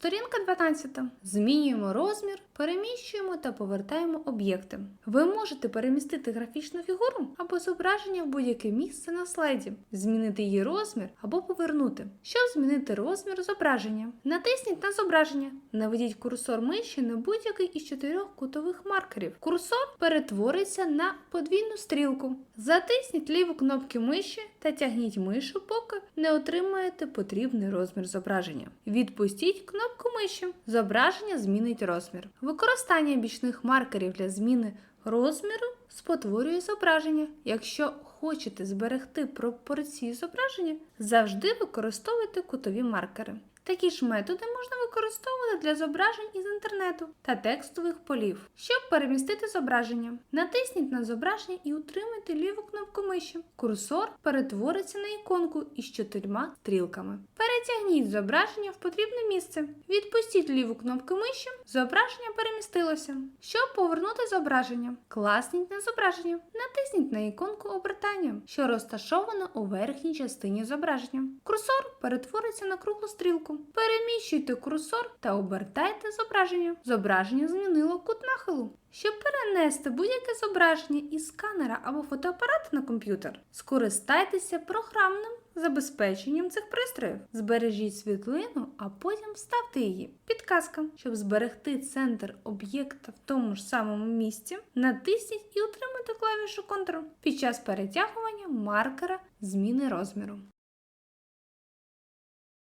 Сторінка 12. Змінюємо розмір, переміщуємо та повертаємо об'єкти. Ви можете перемістити графічну фігуру або зображення в будь-яке місце на слайді, змінити її розмір або повернути. Щоб змінити розмір зображення, натисніть на зображення, наведіть курсор миші на будь-який із чотирьох кутових маркерів. Курсор перетвориться на подвійну стрілку. Затисніть ліву кнопку миші та тягніть мишу, поки не отримаєте потрібний розмір зображення. Відпустіть кнопку миші. Зображення змінить розмір. Використання бічних маркерів для зміни розміру спотворює зображення. Якщо хочете зберегти пропорції зображення, завжди використовуйте кутові маркери. Такі ж методи можна використовувати для зображень із інтернету та текстових полів. Щоб перемістити зображення, натисніть на зображення і утримайте ліву кнопку миші. Курсор перетвориться на іконку із чотирма стрілками. Перетягніть зображення в потрібне місце. Відпустіть ліву кнопку миші, зображення перемістилося. Щоб повернути зображення, класніть на зображення. Натисніть на іконку обертання, що розташована у верхній частині зображення. Курсор перетвориться на круглу стрілку. Переміщуйте курсор та обертайте зображення. Зображення змінило кут нахилу. Щоб перенести будь-яке зображення із сканера або фотоапарата на комп'ютер, скористайтеся програмним забезпеченням цих пристроїв. Збережіть світлину, а потім вставте її. Підказка. Щоб зберегти центр об'єкта в тому ж самому місці, натисніть і утримайте клавішу Ctrl під час перетягування маркера зміни розміру.